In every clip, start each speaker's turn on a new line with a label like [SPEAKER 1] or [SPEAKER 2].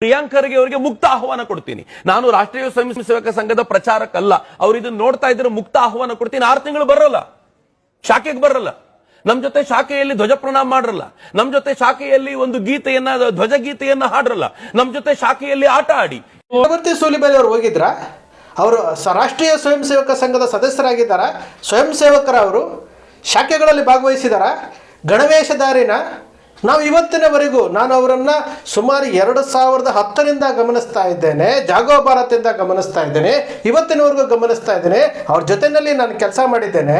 [SPEAKER 1] ಪ್ರಿಯಾಂಕ್ ಖರ್ಗೆ ಅವರಿಗೆ ಮುಕ್ತ ಆಹ್ವಾನ ಕೊಡ್ತೀನಿ. ನಾನು ರಾಷ್ಟ್ರೀಯ ಸ್ವಯಂ ಸೇವಕ ಸಂಘದ ಪ್ರಚಾರಕ್ಕಲ್ಲ ಅವ್ರು ಇದನ್ನ ನೋಡ್ತಾ ಇದ್ರೆ ಮುಕ್ತ ಆಹ್ವಾನ ಕೊಡ್ತೀನಿ. ಆರು ತಿಂಗಳು ಬರಲ್ಲ. ಶಾಖೆಗೆ ಬರಲ್ಲ. ನಮ್ ಜೊತೆ ಶಾಖೆಯಲ್ಲಿ ಧ್ವಜ ಪ್ರಣಾಮ ಮಾಡ್ರಲ್ಲ. ನಮ್ ಜೊತೆ ಶಾಖೆಯಲ್ಲಿ ಒಂದು ಗೀತೆಯನ್ನ, ಧ್ವಜ ಗೀತೆಯನ್ನ ಹಾಡ್ರಲ್ಲ. ನಮ್ ಜೊತೆ ಶಾಖೆಯಲ್ಲಿ ಆಟ ಆಡಿ.
[SPEAKER 2] ಚಕ್ರವರ್ತಿ ಸೂಲಿಬೇಲಿ ಅವರು ಹೋಗಿದ್ರ? ಅವರು ರಾಷ್ಟ್ರೀಯ ಸ್ವಯಂ ಸೇವಕ ಸಂಘದ ಸದಸ್ಯರಾಗಿದ್ದಾರ? ಸ್ವಯಂ ಸೇವಕರ ಅವರು ಶಾಖೆಗಳಲ್ಲಿ ಭಾಗವಹಿಸಿದಾರ? ಗಣವೇಶಧಾರಿನ ನಾವು ಇವತ್ತಿನವರೆಗೂ ನಾನು ಅವರನ್ನು ಸುಮಾರು ಎರಡು ಸಾವಿರದ ಹತ್ತರಿಂದ ಗಮನಿಸ್ತಾ ಇದ್ದೇನೆ, ಜಾಗೋ ಭಾರತದಿಂದ ಗಮನಿಸ್ತಾ ಇದ್ದೇನೆ, ಇವತ್ತಿನವರೆಗೂ ಗಮನಿಸ್ತಾ ಇದ್ದೇನೆ, ಅವ್ರ ಜೊತೆಯಲ್ಲಿ ನಾನು ಕೆಲಸ ಮಾಡಿದ್ದೇನೆ.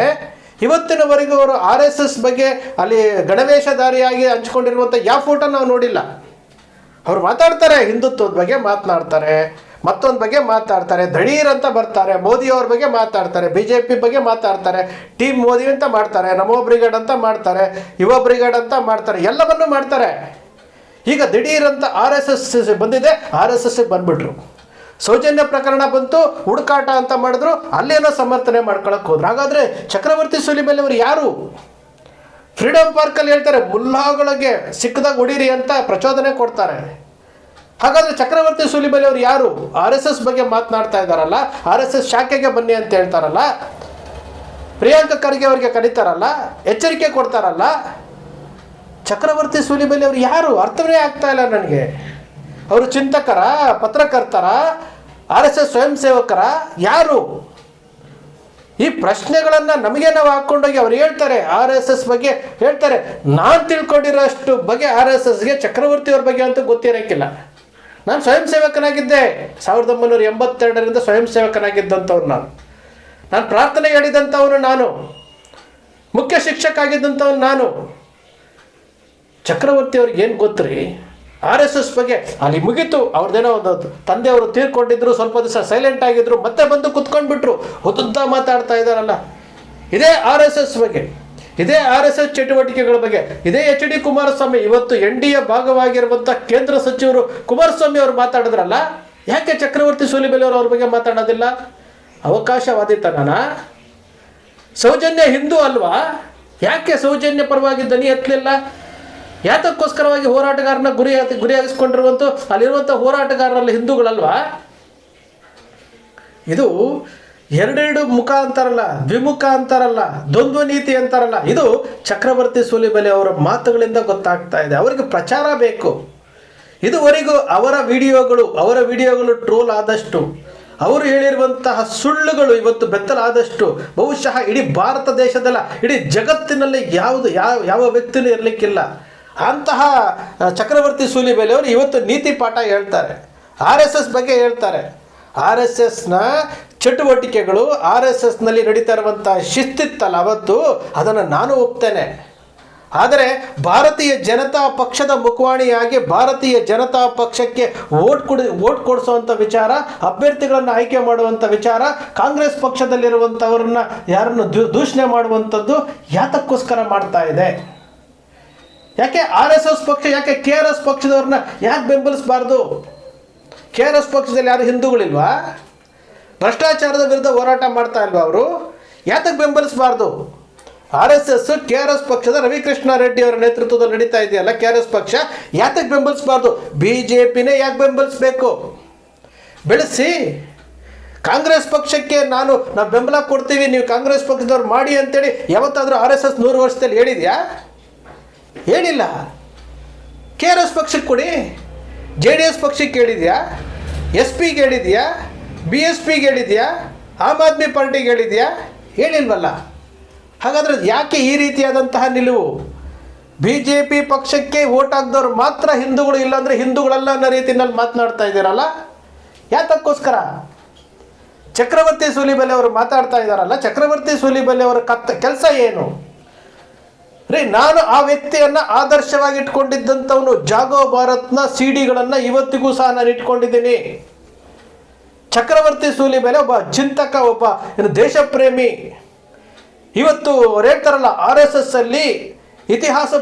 [SPEAKER 2] ಇವತ್ತಿನವರೆಗೂ ಅವರು ಆರ್ ಎಸ್ ಎಸ್ ಬಗ್ಗೆ ಅಲ್ಲಿ ಗಣವೇಶಧಾರಿಯಾಗಿ ಹಂಚ್ಕೊಂಡಿರುವಂಥ ಯಾವ ಫೋಟೋ ನಾವು ನೋಡಿಲ್ಲ. ಅವ್ರು ಮಾತಾಡ್ತಾರೆ ಹಿಂದುತ್ವದ ಬಗ್ಗೆ ಮಾತನಾಡ್ತಾರೆ. ಮತ್ತೊಂದು ಬಗ್ಗೆ ಮಾತಾಡ್ತಾರೆ. ದಣೀರ್ ಅಂತ ಬರ್ತಾರೆ ಮೋದಿ ಅವ್ರ ಬಗ್ಗೆ ಮಾತಾಡ್ತಾರೆ ಬಿ ಜೆ ಪಿ ಬಗ್ಗೆ ಮಾತಾಡ್ತಾರೆ, ಟೀಮ್ ಮೋದಿ ಅಂತ ಮಾಡ್ತಾರೆ, ನಮೋ ಬ್ರಿಗೇಡ್ ಅಂತ ಮಾಡ್ತಾರೆ, ಯುವ ಬ್ರಿಗೇಡ್ ಅಂತ ಮಾಡ್ತಾರೆ, ಎಲ್ಲವನ್ನೂ ಮಾಡ್ತಾರೆ. ಈಗ ದಿಢೀರ್ ಅಂತ ಆರ್ ಎಸ್ ಎಸ್ ಬಂದಿದೆ, ಆರ್ ಎಸ್ ಎಸ್ ಬಂದ್ಬಿಟ್ರು. ಸೌಜನ್ಯ ಪ್ರಕರಣ ಬಂತು, ಹುಡುಕಾಟ ಅಂತ ಮಾಡಿದ್ರು, ಅಲ್ಲೇನೋ ಸಮರ್ಥನೆ ಮಾಡ್ಕೊಳಕ್ ಹೋದ್ರು. ಹಾಗಾದ್ರೆ ಚಕ್ರವರ್ತಿ ಮೇಲೆ ಅವರು ಯಾರು? ಫ್ರೀಡಮ್ ಪಾರ್ಕಲ್ಲಿ ಹೇಳ್ತಾರೆ, ಮುಲ್ಲಾಗಳಿಗೆ ಸಿಕ್ಕದಾಗ ಹೊಡೀರಿ ಅಂತ ಪ್ರಚೋದನೆ ಕೊಡ್ತಾರೆ. ಹಾಗಾದ್ರೆ ಚಕ್ರವರ್ತಿ ಸುಲಿಬಲಿ ಅವರು ಯಾರು? ಆರ್ ಎಸ್ ಎಸ್ ಬಗ್ಗೆ ಮಾತನಾಡ್ತಾ ಇದ್ದಾರಲ್ಲ, ಆರ್ ಎಸ್ ಎಸ್ ಶಾಖೆಗೆ ಬನ್ನಿ ಅಂತ ಹೇಳ್ತಾರಲ್ಲ, ಪ್ರಿಯಾಂಕ ಖರ್ಗೆ ಅವರಿಗೆ ಕರೀತಾರಲ್ಲ, ಎಚ್ಚರಿಕೆ ಕೊಡ್ತಾರಲ್ಲ, ಚಕ್ರವರ್ತಿ ಸುಲಿಬಲಿ ಅವರು ಯಾರು? ಅರ್ಥವೇ ಆಗ್ತಾ ಇಲ್ಲ ನನಗೆ. ಅವರು ಚಿಂತಕರ, ಪತ್ರಕರ್ತರ, ಆರ್ ಎಸ್ ಎಸ್ ಸ್ವಯಂ ಸೇವಕರ ಯಾರು? ಈ ಪ್ರಶ್ನೆಗಳನ್ನು ನಮಗೆ ನಾವು ಹಾಕ್ಕೊಂಡೋಗಿ ಅವ್ರು ಹೇಳ್ತಾರೆ, ಆರ್ ಎಸ್ ಎಸ್ ಬಗ್ಗೆ ಹೇಳ್ತಾರೆ. ನಾನು ತಿಳ್ಕೊಂಡಿರೋಷ್ಟು ಬಗ್ಗೆ ಆರ್ ಎಸ್ ಎಸ್ಗೆ ಚಕ್ರವರ್ತಿ ಅವ್ರ ಬಗ್ಗೆ ಅಂತೂ ಗೊತ್ತಿರೋಕ್ಕಿಲ್ಲ. ನಾನು ಸ್ವಯಂ ಸೇವಕನಾಗಿದ್ದೆ. ಸಾವಿರದ ಒಂಬೈನೂರ ಎಂಬತ್ತೆರಡರಿಂದ ಸ್ವಯಂ ಸೇವಕನಾಗಿದ್ದಂಥವ್ರು ನಾನು. ನಾನು ಪ್ರಾರ್ಥನೆ ಹೇಳಿದಂಥವನು ನಾನು. ಮುಖ್ಯ ಶಿಕ್ಷಕ ಆಗಿದ್ದಂಥವ್ನು ನಾನು. ಚಕ್ರವರ್ತಿ ಅವ್ರಿಗೆ ಏನು ಗೊತ್ತ್ರಿ? ಆರ್ ಎಸ್ ಎಸ್ ಬಗ್ಗೆ ಅಲ್ಲಿ ಮುಗಿತು. ಅವ್ರದ್ದೇನೋ ಒಂದು ತಂದೆಯವರು ತೀರ್ಕೊಂಡಿದ್ರು, ಸ್ವಲ್ಪ ದಿವಸ ಸೈಲೆಂಟ್ ಆಗಿದ್ರು, ಮತ್ತೆ ಬಂದು ಕುತ್ಕೊಂಡ್ಬಿಟ್ರು. ಹೊತ್ತುದ್ದ ಮಾತಾಡ್ತಾ ಇದ್ದಾರಲ್ಲ. ಇದೇ ಆರ್ ಎಸ್ ಎಸ್ ಬಗ್ಗೆ. ಇದೇ ಆರ್ ಎಸ್ ಎಸ್ ಚಟುವಟಿಕೆಗಳ ಬಗ್ಗೆ, ಇದೇ ಎಚ್ ಡಿ ಕುಮಾರಸ್ವಾಮಿ ಇವತ್ತು ಎನ್ ಡಿ ಎ ಭಾಗವಾಗಿರುವಂಥ ಕೇಂದ್ರ ಸಚಿವರು ಕುಮಾರಸ್ವಾಮಿ ಅವರು ಮಾತಾಡಿದ್ರಲ್ಲ? ಯಾಕೆ ಚಕ್ರವರ್ತಿ ಸೂಲಿಬೆಲೆ ಅವರು ಅವ್ರ ಬಗ್ಗೆ ಮಾತಾಡೋದಿಲ್ಲ? ಅವಕಾಶವಾದಿತನ ಸೌಜನ್ಯ ಹಿಂದೂ ಅಲ್ವಾ? ಯಾಕೆ ಸೌಜನ್ಯ ಪರವಾಗಿ ದನಿ ಎತ್ತಲಿಲ್ಲ? ಯಾತಕ್ಕೋಸ್ಕರವಾಗಿ ಹೋರಾಟಗಾರನ ಗುರಿ ಗುರಿಯಾಗಿಸ್ಕೊಂಡಿರುವಂಥ ಅಲ್ಲಿರುವಂಥ ಹೋರಾಟಗಾರರಲ್ಲಿ ಹಿಂದೂಗಳಲ್ವಾ? ಇದು ಎರಡೆರಡು ಮುಖ ಅಂತಾರಲ್ಲ ದ್ವಿಮುಖ ಅಂತಾರಲ್ಲ, ದ್ವಂದ್ವ ನೀತಿ ಅಂತಾರಲ್ಲ, ಇದು ಚಕ್ರವರ್ತಿ ಸೂಲಿಬೆಲೆ ಅವರ ಮಾತುಗಳಿಂದ ಗೊತ್ತಾಗ್ತಾ ಇದೆ. ಅವರಿಗೆ ಪ್ರಚಾರ ಬೇಕು. ಇದುವರೆಗೂ ಅವರ ವಿಡಿಯೋಗಳು ಅವರ ವಿಡಿಯೋಗಳು ಟ್ರೋಲ್ ಆದಷ್ಟು, ಅವರು ಹೇಳಿರುವಂತಹ ಸುಳ್ಳುಗಳು ಇವತ್ತು ಬೆತ್ತಲಾದಷ್ಟು ಬಹುಶಃ ಇಡೀ ಭಾರತ ದೇಶದಲ್ಲ, ಇಡೀ ಜಗತ್ತಿನಲ್ಲಿ ಯಾವುದು, ಯಾವ ಯಾವ ವ್ಯಕ್ತಿನೂ ಇರಲಿಕ್ಕಿಲ್ಲ. ಅಂತಹ ಚಕ್ರವರ್ತಿ ಸೂಲಿಬೆಲೆ ಅವರು ಇವತ್ತು ನೀತಿ ಪಾಠ ಹೇಳ್ತಾರೆ. ಆರ್ ಎಸ್ ಎಸ್ ಬಗ್ಗೆ ಹೇಳ್ತಾರೆ. ಆರ್ ಎಸ್ ಎಸ್ನ ಚಟುವಟಿಕೆಗಳು ಆರ್ ಎಸ್ ಎಸ್ನಲ್ಲಿ ನಡೀತಾ ಇರುವಂಥ ಶಿಸ್ತಿತ್ತಲ್ಲ ಅವತ್ತು? ಅದನ್ನು ನಾನು ಒಪ್ತೇನೆ. ಆದರೆ ಭಾರತೀಯ ಜನತಾ ಪಕ್ಷದ ಮುಖವಾಣಿಯಾಗಿ ಭಾರತೀಯ ಜನತಾ ಪಕ್ಷಕ್ಕೆ ಓಟ್ ಕೊಡಿ ಓಟ್ ಕೊಡಿಸುವಂಥ ವಿಚಾರ, ಅಭ್ಯರ್ಥಿಗಳನ್ನು ಆಯ್ಕೆ ಮಾಡುವಂಥ ವಿಚಾರ, ಕಾಂಗ್ರೆಸ್ ಪಕ್ಷದಲ್ಲಿರುವಂಥವ್ರನ್ನ ಯಾರನ್ನು ದೂಷಣೆ ಮಾಡುವಂಥದ್ದು ಯಾತಕ್ಕೋಸ್ಕರ ಮಾಡ್ತಾ ಇದೆ? ಯಾಕೆ ಆರ್ ಎಸ್ ಎಸ್ ಪಕ್ಷ, ಯಾಕೆ ಕೆ ಆರ್ ಎಸ್ ಪಕ್ಷದವ್ರನ್ನ ಯಾಕೆ ಬೆಂಬಲಿಸಬಾರ್ದು? ಕೆ ಆರ್ ಎಸ್ ಪಕ್ಷದಲ್ಲಿ ಯಾರು ಹಿಂದೂಗಳಿಲ್ವಾ? ಭ್ರಷ್ಟಾಚಾರದ ವಿರುದ್ಧ ಹೋರಾಟ ಮಾಡ್ತಾ ಇಲ್ವಾ ಅವರು? ಯಾತಕ್ಕೆ ಬೆಂಬಲಿಸಬಾರ್ದು? R S S K R S ಪಕ್ಷದ ರವಿಕೃಷ್ಣ ರೆಡ್ಡಿ ಅವರ ನೇತೃತ್ವದಲ್ಲಿ ನಡೀತಾ ಇದೆಯಲ್ಲ ಕೆ ಆರ್ ಎಸ್ ಪಕ್ಷ? ಯಾತಕ್ಕೆ ಬೆಂಬಲಿಸಬಾರ್ದು? ಬಿ ಜೆ ಪಿನೇ ಯಾಕೆ ಬೆಂಬಲಿಸಬೇಕು? ಬೆಳೆಸಿ. ಕಾಂಗ್ರೆಸ್ ಪಕ್ಷಕ್ಕೆ ನಾನು, ನಾವು ಬೆಂಬಲ ಕೊಡ್ತೀವಿ, ನೀವು ಕಾಂಗ್ರೆಸ್ ಪಕ್ಷದವ್ರು ಮಾಡಿ ಅಂತೇಳಿ ಯಾವತ್ತಾದರೂ ಆರ್ ಎಸ್ ಎಸ್ ನೂರು ವರ್ಷದಲ್ಲಿ ಹೇಳಿದ್ಯಾ? ಹೇಳಿಲ್ಲ. ಕೆ ಆರ್ ಎಸ್ ಪಕ್ಷಕ್ಕೆ ಕೊಡಿ. ಜೆ ಡಿ ಎಸ್ ಪಕ್ಷಕ್ಕೆ ಹೇಳಿದ್ಯಾ ಎಸ್ ಪಿಗೆ ಹೇಳಿದ್ಯಾ ಬಿ ಎಸ್ ಹೇಳಿದ್ಯಾ ಆಮ್ ಆದ್ಮಿ ಪಾರ್ಟಿಗೆ ಹೇಳಿದ್ಯಾ ಹೇಳಿಲ್ವಲ್ಲ. ಹಾಗಾದ್ರೆ ಯಾಕೆ ಈ ರೀತಿಯಾದಂತಹ ನಿಲುವು? ಬಿ ಜೆ ಪಿ ಪಕ್ಷಕ್ಕೆ ಓಟ್ ಹಾಕ್ದವ್ರು ಮಾತ್ರ ಹಿಂದೂಗಳು ಇಲ್ಲಾಂದರೆ ಹಿಂದೂಗಳಲ್ಲ ಅನ್ನೋ ರೀತಿಯಲ್ಲಿ ಮಾತನಾಡ್ತಾ ಇದ್ದೀರಲ್ಲ? ಯಾತಕ್ಕೋಸ್ಕರ? ಚಕ್ರವರ್ತಿ ಸೂಲಿಬೆಲೆ ಅವರು ಮಾತಾಡ್ತಾ ಇದ್ದಾರಲ್ಲ, ಚಕ್ರವರ್ತಿ ಸೂಲಿಬೆಲೆ ಅವರ ಕತ್ತ ಕೆಲಸ ಏನು? ರೀ, ನಾನು ಆ ವ್ಯಕ್ತಿಯನ್ನ ಆದರ್ಶವಾಗಿ ಇಟ್ಕೊಂಡಿದ್ದಂಥವನು ಜಾಗೋ ಭಾರತ್ನ ಸಿ ಡಿಗಳನ್ನು ಇವತ್ತಿಗೂ ಸಹ ನಾನು ಇಟ್ಕೊಂಡಿದ್ದೀನಿ. ಚಕ್ರವರ್ತಿ ಸೂಲಿ ಮೇಲೆ ಒಬ್ಬ ಚಿಂತಕ, ಒಬ್ಬ ಏನು ದೇಶಪ್ರೇಮಿ. ಇವತ್ತು ಅವ್ರು ಹೇಳ್ತಾರಲ್ಲ ಆರ್ ಎಸ್ ಎಸ್ ಅಲ್ಲಿ ಇತಿಹಾಸ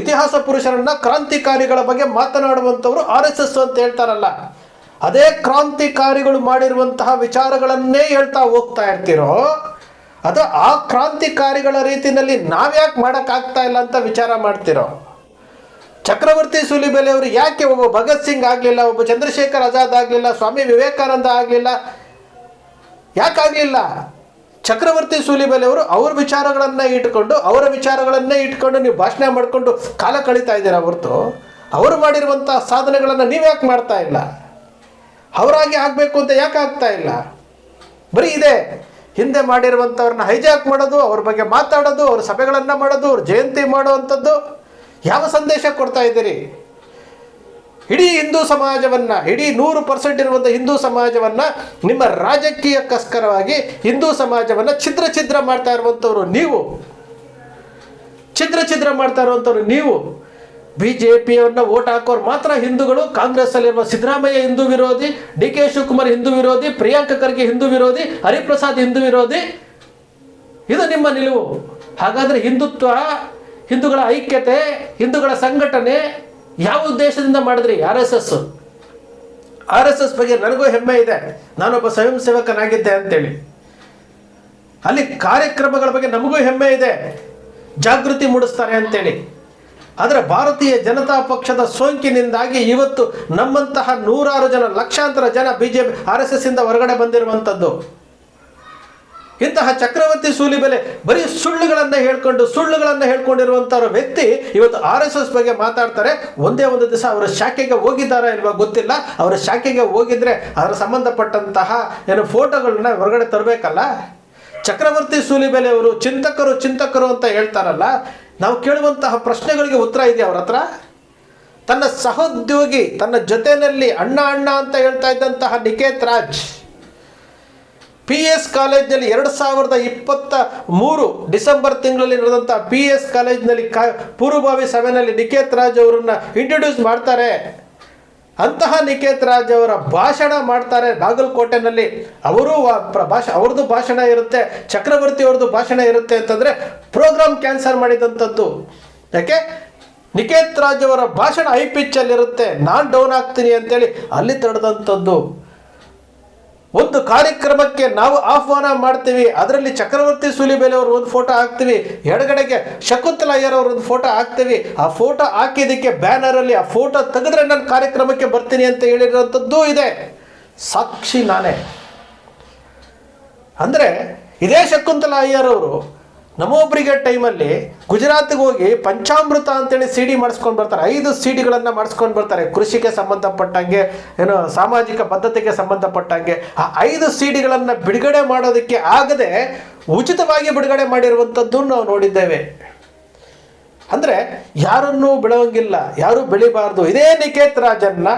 [SPEAKER 2] ಇತಿಹಾಸ ಪುರುಷರನ್ನ ಕ್ರಾಂತಿಕಾರಿಗಳ ಬಗ್ಗೆ ಮಾತನಾಡುವಂಥವ್ರು ಆರ್ ಎಸ್ ಎಸ್ ಅಂತ ಹೇಳ್ತಾರಲ್ಲ. ಅದೇ ಕ್ರಾಂತಿಕಾರಿಗಳು ಮಾಡಿರುವಂತಹ ವಿಚಾರಗಳನ್ನೇ ಹೇಳ್ತಾ ಹೋಗ್ತಾ ಇರ್ತೀರೋ ಅದು ಆ ಕ್ರಾಂತಿಕಾರಿಗಳ ರೀತಿಯಲ್ಲಿ ನಾವ್ಯಾಕೆ ಮಾಡೋಕ್ಕಾಗ್ತಾ ಇಲ್ಲ ಅಂತ ವಿಚಾರ ಮಾಡ್ತಿರೋ? ಚಕ್ರವರ್ತಿ ಸೂಲಿಬೆಲೆ ಅವರು ಯಾಕೆ ಒಬ್ಬ ಭಗತ್ ಸಿಂಗ್ ಆಗಲಿಲ್ಲ, ಒಬ್ಬ ಚಂದ್ರಶೇಖರ್ ಆಜಾದ್ ಆಗಲಿಲ್ಲ, ಸ್ವಾಮಿ ವಿವೇಕಾನಂದ ಆಗಲಿಲ್ಲ? ಯಾಕಾಗಲಿಲ್ಲ ಚಕ್ರವರ್ತಿ ಸೂಲಿಬೆಲೆ ಅವರು ಅವ್ರ ವಿಚಾರಗಳನ್ನ ಇಟ್ಕೊಂಡು, ಅವರ ವಿಚಾರಗಳನ್ನೇ ಇಟ್ಕೊಂಡು ನೀವು ಭಾಷಣ ಮಾಡಿಕೊಂಡು ಕಾಲ ಕಳೀತಾ ಇದ್ದೀರಾ ಹೊರತು? ಅವರು ಮಾಡಿರುವಂಥ ಸಾಧನೆಗಳನ್ನು ನೀವು ಯಾಕೆ ಮಾಡ್ತಾ ಇಲ್ಲ? ಅವರಾಗಿ ಆಗಬೇಕು ಅಂತ ಯಾಕೆ ಆಗ್ತಾ ಇಲ್ಲ? ಬರೀ ಇದೆ. ಹಿಂದೆ ಮಾಡಿರುವಂಥವ್ರನ್ನ ಹೈಜಾಕ್ ಮಾಡೋದು, ಅವ್ರ ಬಗ್ಗೆ ಮಾತಾಡೋದು, ಅವ್ರ ಸಭೆಗಳನ್ನು ಮಾಡೋದು, ಅವ್ರ ಜಯಂತಿ ಮಾಡುವಂಥದ್ದು. ಯಾವ ಸಂದೇಶ ಕೊಡ್ತಾ ಇದ್ದೀರಿ? ಇಡೀ ಹಿಂದೂ ಸಮಾಜವನ್ನ, ಇಡೀ ನೂರು ಪರ್ಸೆಂಟ್ ಇರುವಂಥ ಹಿಂದೂ ಸಮಾಜವನ್ನ ನಿಮ್ಮ ರಾಜಕೀಯಕ್ಕೋಸ್ಕರವಾಗಿ ಹಿಂದೂ ಸಮಾಜವನ್ನ ಛಿದ್ರ ಛಿದ್ರ ಮಾಡ್ತಾ ಇರುವಂಥವ್ರು ನೀವು. ಛಿದ್ರ ಛಿದ್ರ ಮಾಡ್ತಾ ಇರುವಂಥವ್ರು ನೀವು. ಬಿ ಜೆ ಪಿಯವ್ರನ್ನ ಓಟ್ ಹಾಕೋರು ಮಾತ್ರ ಹಿಂದೂಗಳು ಕಾಂಗ್ರೆಸ್ ಅಲ್ಲಿರುವ ಸಿದ್ದರಾಮಯ್ಯ ಹಿಂದೂ ವಿರೋಧಿ, ಡಿ ಕೆ ಶಿವಕುಮಾರ್ ಹಿಂದೂ ವಿರೋಧಿ, ಪ್ರಿಯಾಂಕ ಖರ್ಗೆ ಹಿಂದೂ ವಿರೋಧಿ, ಹರಿಪ್ರಸಾದ್ ಹಿಂದೂ ವಿರೋಧಿ, ಇದು ನಿಮ್ಮ ನಿಲುವು. ಹಾಗಾದ್ರೆ ಹಿಂದುತ್ವ, ಹಿಂದೂಗಳ ಐಕ್ಯತೆ, ಹಿಂದೂಗಳ ಸಂಘಟನೆ ಯಾವ ಉದ್ದೇಶದಿಂದ ಮಾಡಿದ್ರಿ R S S? R S S ಬಗ್ಗೆ ನನಗೂ ಹೆಮ್ಮೆ ಇದೆ. ನಾನೊಬ್ಬ ಸ್ವಯಂ ಸೇವಕನಾಗಿದ್ದೆ ಅಂತೇಳಿ. ಅಲ್ಲಿ ಕಾರ್ಯಕ್ರಮಗಳ ಬಗ್ಗೆ ನಮಗೂ ಹೆಮ್ಮೆ ಇದೆ. ಜಾಗೃತಿ ಮೂಡಿಸ್ತಾರೆ ಅಂತೇಳಿ. ಆದರೆ ಭಾರತೀಯ ಜನತಾ ಪಕ್ಷದ ಸೋಂಕಿನಿಂದಾಗಿ ಇವತ್ತು ನಮ್ಮಂತಹ ನೂರಾರು ಜನ, ಲಕ್ಷಾಂತರ ಜನ B J P R S S ಇಂದ ಹೊರಗಡೆ ಬಂದಿರುವಂಥದ್ದು. ಇಂತಹ ಚಕ್ರವರ್ತಿ ಸೂಲಿ ಬೆಲೆ ಬರೀ ಸುಳ್ಳುಗಳನ್ನು ಹೇಳ್ಕೊಂಡು, ಸುಳ್ಳುಗಳನ್ನು ಹೇಳ್ಕೊಂಡಿರುವಂತಹ ವ್ಯಕ್ತಿ ಇವತ್ತು ಆರ್ ಎಸ್ ಎಸ್ ಬಗ್ಗೆ ಮಾತಾಡ್ತಾರೆ. ಒಂದೇ ಒಂದು ದಿವಸ ಅವರ ಶಾಖೆಗೆ ಹೋಗಿದ್ದಾರಾ ಇಲ್ವಾ ಗೊತ್ತಿಲ್ಲ. ಅವರ ಶಾಖೆಗೆ ಹೋಗಿದ್ರೆ ಅದರ ಸಂಬಂಧಪಟ್ಟಂತಹ ಏನು ಫೋಟೋಗಳನ್ನ ಹೊರಗಡೆ ತರಬೇಕಲ್ಲ? ಚಕ್ರವರ್ತಿ ಸೂಲಿಬೆಲೆ ಅವರು ಚಿಂತಕರು ಚಿಂತಕರು ಅಂತ ಹೇಳ್ತಾರಲ್ಲ ನಾವು ಕೇಳುವಂತಹ ಪ್ರಶ್ನೆಗಳಿಗೆ ಉತ್ತರ ಇದೆಯಾ ಅವ್ರ ಹತ್ರ? ತನ್ನ ಸಹೋದ್ಯೋಗಿ, ತನ್ನ ಜೊತೆಯಲ್ಲಿ ಅಣ್ಣ ಅಣ್ಣ ಅಂತ ಹೇಳ್ತಾ ಇದ್ದಂತಹ ನಿಕೇತ್ ರಾಜ್ ಪಿ ಎಸ್ ಕಾಲೇಜ್ನಲ್ಲಿ ಎರಡು ಸಾವಿರದ ಇಪ್ಪತ್ತ ಮೂರು ಡಿಸೆಂಬರ್ ತಿಂಗಳಲ್ಲಿ ನಡೆದಂಥ ಪಿ ಎಸ್ ಕಾಲೇಜ್ನಲ್ಲಿ ಕಾ, ಪೂರ್ವಭಾವಿ ಸಭೆಯಲ್ಲಿ ನಿಕೇತ್ ರಾಜ್ ಅವರನ್ನ ಇಂಟ್ರೊಡ್ಯೂಸ್ ಮಾಡ್ತಾರೆ. ಅಂತಹ ನಿಕೇತ್ ರಾಜ್ ಅವರ ಭಾಷಣ ಮಾಡ್ತಾರೆ ಬಾಗಲಕೋಟೆನಲ್ಲಿ. ಅವರು ಭಾಷ ಅವ್ರದ್ದು ಭಾಷಣ ಇರುತ್ತೆ, ಚಕ್ರವರ್ತಿ ಅವ್ರದ್ದು ಭಾಷಣ ಇರುತ್ತೆ ಅಂತಂದರೆ ಪ್ರೋಗ್ರಾಮ್ ಕ್ಯಾನ್ಸಲ್ ಮಾಡಿದಂಥದ್ದು. ಯಾಕೆ? ನಿಕೇತ್ ರಾಜ್ ಅವರ ಭಾಷಣ ಹೈ ಪಿಚ್ಚಲ್ಲಿರುತ್ತೆ ನಾನು ಡೌನ್ ಆಗ್ತೀನಿ ಅಂತೇಳಿ ಅಲ್ಲಿ ತಡೆದಂಥದ್ದು. ಒಂದು ಕಾರ್ಯಕ್ರಮಕ್ಕೆ ನಾವು ಆಹ್ವಾನ ಮಾಡ್ತೀವಿ. ಅದರಲ್ಲಿ ಚಕ್ರವರ್ತಿ ಸೂಲಿಬೇಲೆ ಅವರು ಒಂದು ಫೋಟೋ ಹಾಕ್ತೀವಿ. ಎಡಗಡೆಗೆ ಶಕುಂತಲ ಅಯ್ಯರ್ ಅವ್ರ ಒಂದು ಫೋಟೋ ಹಾಕ್ತೀವಿ. ಆ ಫೋಟೋ ಹಾಕಿದ್ದಕ್ಕೆ ಬ್ಯಾನರಲ್ಲಿ ಆ ಫೋಟೋ ತೆಗೆದ್ರೆ ನಾನು ಕಾರ್ಯಕ್ರಮಕ್ಕೆ ಬರ್ತೀನಿ ಅಂತ ಹೇಳಿರೋಂಥದ್ದು ಇದೆ. ಸಾಕ್ಷಿ ನಾನೇ. ಅಂದರೆ ಇದೇ ಶಕುಂತಲ ಅಯ್ಯರ್ ಅವರು ನಮೋ ಬ್ರಿಗೇಡ್ ಟೈಮಲ್ಲಿ ಗುಜರಾತ್ಗೆ ಹೋಗಿ ಪಂಚಾಮೃತ ಅಂತೇಳಿ ಸಿ ಡಿ ಮಾಡಿಸ್ಕೊಂಡು ಬರ್ತಾರೆ. ಐದು ಸಿ ಡಿಗಳನ್ನು ಮಾಡಿಸ್ಕೊಂಡು ಬರ್ತಾರೆ. ಕೃಷಿಗೆ ಸಂಬಂಧಪಟ್ಟಂಗೆ, ಏನು ಸಾಮಾಜಿಕ ಬದ್ಧತೆಗೆ ಸಂಬಂಧಪಟ್ಟಂಗೆ. ಆ ಐದು ಸಿ ಡಿಗಳನ್ನು ಬಿಡುಗಡೆ ಮಾಡೋದಕ್ಕೆ ಆಗದೆ ಉಚಿತವಾಗಿ ಬಿಡುಗಡೆ ಮಾಡಿರುವಂಥದ್ದು ನಾವು ನೋಡಿದ್ದೇವೆ. ಅಂದರೆ ಯಾರನ್ನೂ ಬೆಳವಂಗಿಲ್ಲ ಯಾರೂ ಬೆಳಿಬಾರ್ದು. ಇದೇ ನಿಕೇತ್ ರಾಜನ್ನ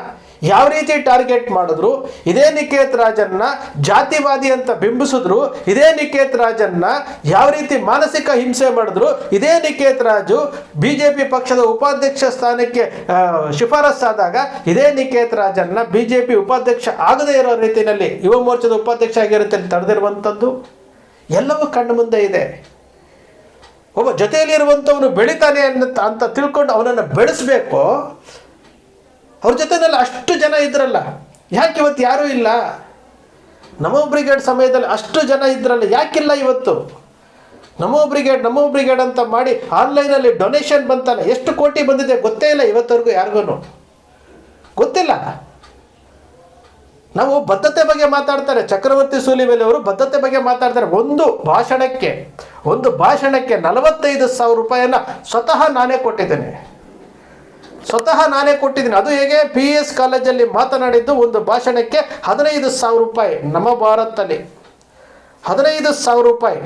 [SPEAKER 2] ಯಾವ ರೀತಿ ಟಾರ್ಗೆಟ್ ಮಾಡಿದ್ರು, ಇದೇ ನಿಕೇತ್ ರಾಜನ್ನ ಜಾತಿವಾದಿ ಅಂತ ಬಿಂಬಿಸಿದ್ರು, ಇದೇ ನಿಕೇತ್ ರಾಜನ್ನ ಯಾವ ರೀತಿ ಮಾನಸಿಕ ಹಿಂಸೆ ಮಾಡಿದ್ರು, ಇದೇ Niketh Raju B J P ಪಕ್ಷದ ಉಪಾಧ್ಯಕ್ಷ ಸ್ಥಾನಕ್ಕೆ ಶಿಫಾರಸ್ಸಾದಾಗ ಇದೇ ನಿಕೇತ್ ರಾಜನ್ನ ಬಿ ಜೆ ಪಿ ಉಪಾಧ್ಯಕ್ಷ ಆಗದೇ ಇರೋ ರೀತಿಯಲ್ಲಿ ಯುವ ಮೋರ್ಚಾದ ಉಪಾಧ್ಯಕ್ಷ ಆಗಿರುತ್ತೆ ತಡೆದಿರುವಂಥದ್ದು ಎಲ್ಲವೂ ಕಣ್ಣು ಮುಂದೆ ಇದೆ. ಒಬ್ಬ ಜೊತೆಯಲ್ಲಿರುವಂಥವನು ಬೆಳಿತಾನೆ ಅನ್ನತ್ ಅಂತ ತಿಳ್ಕೊಂಡು ಅವನನ್ನು ಬೆಳೆಸಬೇಕು. ಅವ್ರ ಜೊತೆನಲ್ಲಿ ಅಷ್ಟು ಜನ ಇದ್ರಲ್ಲ. ಯಾಕೆ ಇವತ್ತು ಯಾರೂ ಇಲ್ಲ? ನಮೋ ಬ್ರಿಗೇಡ್ ಸಮಯದಲ್ಲಿ ಅಷ್ಟು ಜನ ಇದ್ರಲ್ಲ, ಯಾಕಿಲ್ಲ ಇವತ್ತು? ನಮೋ ಬ್ರಿಗೇಡ್ ನಮೋ ಬ್ರಿಗೇಡ್ ಅಂತ ಮಾಡಿ ಆನ್ಲೈನಲ್ಲಿ ಡೊನೇಷನ್ ಬಂತಲ್ಲ, ಎಷ್ಟು ಕೋಟಿ ಬಂದಿದೆ ಗೊತ್ತೇ ಇಲ್ಲ ಇವತ್ತವರೆಗೂ ಯಾರಿಗೂ ಗೊತ್ತಿಲ್ಲ. ನಾವು ಬದ್ಧತೆ ಬಗ್ಗೆ ಮಾತಾಡ್ತಾರೆ, ಚಕ್ರವರ್ತಿ ಸೂಲಿಮೇಲೆ ಅವರು ಬದ್ಧತೆ ಬಗ್ಗೆ ಮಾತಾಡ್ತಾರೆ. ಒಂದು ಭಾಷಣಕ್ಕೆ ಒಂದು ಭಾಷಣಕ್ಕೆ ನಲವತ್ತೈದು ಸಾವಿರ ರೂಪಾಯಿಯನ್ನ ಸ್ವತಃ ನಾನೇ ಕೊಟ್ಟಿದ್ದೇನೆ. ಸ್ವತಃ ನಾನೇ ಕೊಟ್ಟಿದ್ದೀನಿ. ಅದು ಹೇಗೆ? ಪಿ ಎಸ್ ಕಾಲೇಜಲ್ಲಿ ಮಾತನಾಡಿದ್ದು ಒಂದು ಭಾಷಣಕ್ಕೆ ಹದಿನೈದು ಸಾವಿರ ರೂಪಾಯಿ ನಮ್ಮ ಭಾರತದಲ್ಲಿ. ಹದಿನೈದು ಸಾವಿರ ರೂಪಾಯಿ.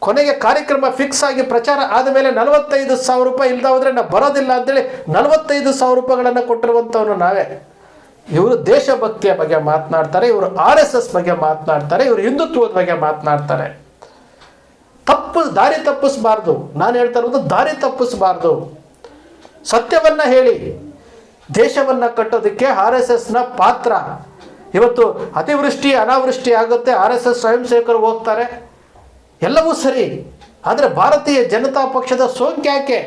[SPEAKER 2] ಕೊನೆಗೆ ಕಾರ್ಯಕ್ರಮ ಫಿಕ್ಸ್ ಆಗಿ ಪ್ರಚಾರ ಆದಮೇಲೆ ನಲವತ್ತೈದು ಸಾವಿರ ರೂಪಾಯಿ ಇಲ್ಲದ ನಾವು ಬರೋದಿಲ್ಲ ಅಂತೇಳಿ ನಲವತ್ತೈದು ಸಾವಿರ ರೂಪಾಯಿಗಳನ್ನು ಕೊಟ್ಟಿರುವಂಥವ್ರು ನಾವೇ. ಇವರು ದೇಶಭಕ್ತಿಯ ಬಗ್ಗೆ ಮಾತನಾಡ್ತಾರೆ, ಇವರು ಆರ್ ಎಸ್ ಎಸ್ ಬಗ್ಗೆ ಮಾತನಾಡ್ತಾರೆ, ಇವರು ಹಿಂದುತ್ವದ ಬಗ್ಗೆ ಮಾತನಾಡ್ತಾರೆ. ತಪ್ಪು, ದಾರಿ ತಪ್ಪಿಸಬಾರ್ದು. ನಾನು ಹೇಳ್ತಾ ಇರೋದು ದಾರಿ ತಪ್ಪಿಸಬಾರ್ದು. ಸತ್ಯವನ್ನ ಹೇಳಿ, ದೇಶವನ್ನ ಕಟ್ಟೋದಕ್ಕೆ ಆರ್ ಎಸ್ ಎಸ್ನ ಪಾತ್ರ. ಇವತ್ತು ಅತಿವೃಷ್ಟಿ, ಅನಾವೃಷ್ಟಿ ಆಗುತ್ತೆ, ಆರ್ ಎಸ್ ಎಸ್ ಸ್ವಯಂ ಸೇವಕರು ಹೋಗ್ತಾರೆ. ಎಲ್ಲವೂ ಸರಿ, ಆದರೆ ಭಾರತೀಯ ಜನತಾ ಪಕ್ಷದ ಸೋಂಕು ಯಾಕೆ?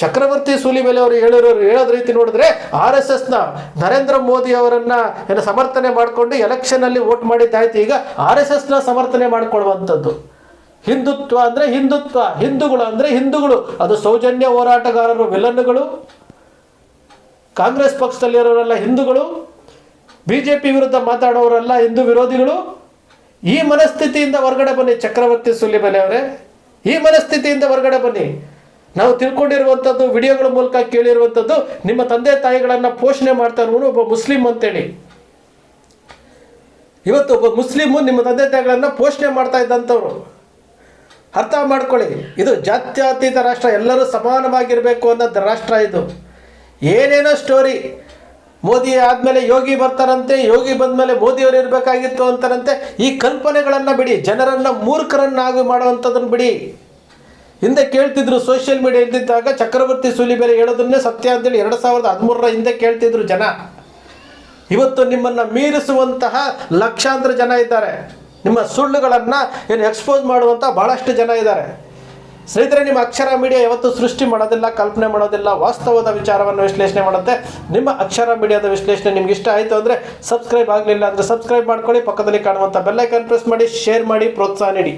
[SPEAKER 2] ಚಕ್ರವರ್ತಿ ಸೂಲಿಬೆಲೆ ಅವರು ಹೇಳಿರೋ ಹೇಳೋದ್ ರೀತಿ ನೋಡಿದ್ರೆ ಆರ್ ಎಸ್ ಎಸ್ನ ನರೇಂದ್ರ ಮೋದಿ ಅವರನ್ನ ಏನು ಸಮರ್ಥನೆ ಮಾಡಿಕೊಂಡು ಎಲೆಕ್ಷನ್ ಅಲ್ಲಿ ವೋಟ್ ಮಾಡಿದ್ದಾಯ್ತು. ಈಗ ಆರ್ ಎಸ್ ಎಸ್ನ ಸಮರ್ಥನೆ ಮಾಡಿಕೊಳ್ಳುವಂಥದ್ದು. ಹಿಂದುತ್ವ ಅಂದ್ರೆ ಹಿಂದುತ್ವ, ಹಿಂದೂಗಳು ಅಂದ್ರೆ ಹಿಂದೂಗಳು. ಅದು ಸೌಜನ್ಯ ಹೋರಾಟಗಾರರು ವಿಲನ್ಗಳು ಕಾಂಗ್ರೆಸ್ ಪಕ್ಷದಲ್ಲಿರೋರೆಲ್ಲ ಹಿಂದೂಗಳು. ಬಿ ಜೆ ಪಿ ವಿರುದ್ಧ ಮಾತಾಡೋರೆಲ್ಲ ಹಿಂದೂ ವಿರೋಧಿಗಳು. ಈ ಮನಸ್ಥಿತಿಯಿಂದ ಹೊರಗಡೆ ಬನ್ನಿ, ಚಕ್ರವರ್ತಿ ಸುಲಿಬೆಲೆ ಅವರೇ. ಈ ಮನಸ್ಥಿತಿಯಿಂದ ಹೊರಗಡೆ ಬನ್ನಿ. ನಾವು ತಿಳ್ಕೊಂಡಿರುವಂಥದ್ದು, ವಿಡಿಯೋಗಳ ಮೂಲಕ ಕೇಳಿರುವಂಥದ್ದು, ನಿಮ್ಮ ತಂದೆ ತಾಯಿಗಳನ್ನು ಪೋಷಣೆ ಮಾಡ್ತಾ ಒಬ್ಬ ಮುಸ್ಲಿಂ ಅಂತೇಳಿ. ಇವತ್ತು ಒಬ್ಬ ಮುಸ್ಲಿಮು ನಿಮ್ಮ ತಂದೆ ತಾಯಿಗಳನ್ನು ಪೋಷಣೆ ಮಾಡ್ತಾ ಇದ್ದಂಥವ್ರು. ಅರ್ಥ ಮಾಡ್ಕೊಳ್ಳಿ. ಇದು ಜಾತ್ಯತೀತ ರಾಷ್ಟ್ರ, ಎಲ್ಲರೂ ಸಮಾನವಾಗಿರಬೇಕು ಅನ್ನೋದು ರಾಷ್ಟ್ರ ಇದು. ಏನೇನೋ ಸ್ಟೋರಿ ಮೋದಿ ಆದಮೇಲೆ ಯೋಗಿ ಬರ್ತಾರಂತೆ, ಯೋಗಿ ಬಂದಮೇಲೆ ಮೋದಿಯವರು ಇರಬೇಕಾಗಿತ್ತು ಅಂತಾರಂತೆ, ಈ ಕಲ್ಪನೆಗಳನ್ನು ಬಿಡಿ, ಜನರನ್ನು ಮೂರ್ಖರನ್ನಾಗಿ ಮಾಡುವಂಥದ್ದನ್ನು ಬಿಡಿ. ಹಿಂದೆ ಕೇಳ್ತಿದ್ರು ಸೋಷಿಯಲ್ ಮೀಡಿಯಾ ಇದ್ದಿದ್ದಾಗ ಚಕ್ರವರ್ತಿ ಸುಲಿಬೇರೆ ಹೇಳೋದನ್ನೇ ಸತ್ಯ ಅಂತೇಳಿ ಎರಡು ಸಾವಿರದ ಹದಿಮೂರರ ಹಿಂದೆ ಕೇಳ್ತಿದ್ರು ಜನ. ಇವತ್ತು ನಿಮ್ಮನ್ನು ಮೀರಿಸುವಂತಹ ಲಕ್ಷಾಂತರ ಜನ ಇದ್ದಾರೆ. ನಿಮ್ಮ ಸುಳ್ಳುಗಳನ್ನು ಏನು ಎಕ್ಸ್ಪೋಸ್ ಮಾಡುವಂಥ ಬಹಳಷ್ಟು ಜನ ಇದ್ದಾರೆ. ಸ್ನೇಹಿತರೆ, ನಿಮ್ಮ ಅಕ್ಷರ ಮೀಡಿಯಾ ಯಾವತ್ತೂ ಸೃಷ್ಟಿ ಮಾಡೋದಿಲ್ಲ, ಕಲ್ಪನೆ ಮಾಡೋದಿಲ್ಲ, ವಾಸ್ತವದ ವಿಚಾರವನ್ನು ವಿಶ್ಲೇಷಣೆ ಮಾಡುತ್ತೆ. ನಿಮ್ಮ ಅಕ್ಷರ ಮೀಡಿಯಾದ ವಿಶ್ಲೇಷಣೆ ನಿಮ್ಗೆ ಇಷ್ಟ ಆಯಿತು ಅಂದರೆ ಸಬ್ಸ್ಕ್ರೈಬ್ ಆಗಲಿಲ್ಲ ಅಂದರೆ ಸಬ್ಸ್ಕ್ರೈಬ್ ಮಾಡ್ಕೊಳ್ಳಿ. ಪಕ್ಕದಲ್ಲಿ ಕಾಣುವಂಥ ಬೆಲ್ಲೈಕನ್ ಪ್ರೆಸ್ ಮಾಡಿ ಶೇರ್ ಮಾಡಿ, ಪ್ರೋತ್ಸಾಹ ನೀಡಿ.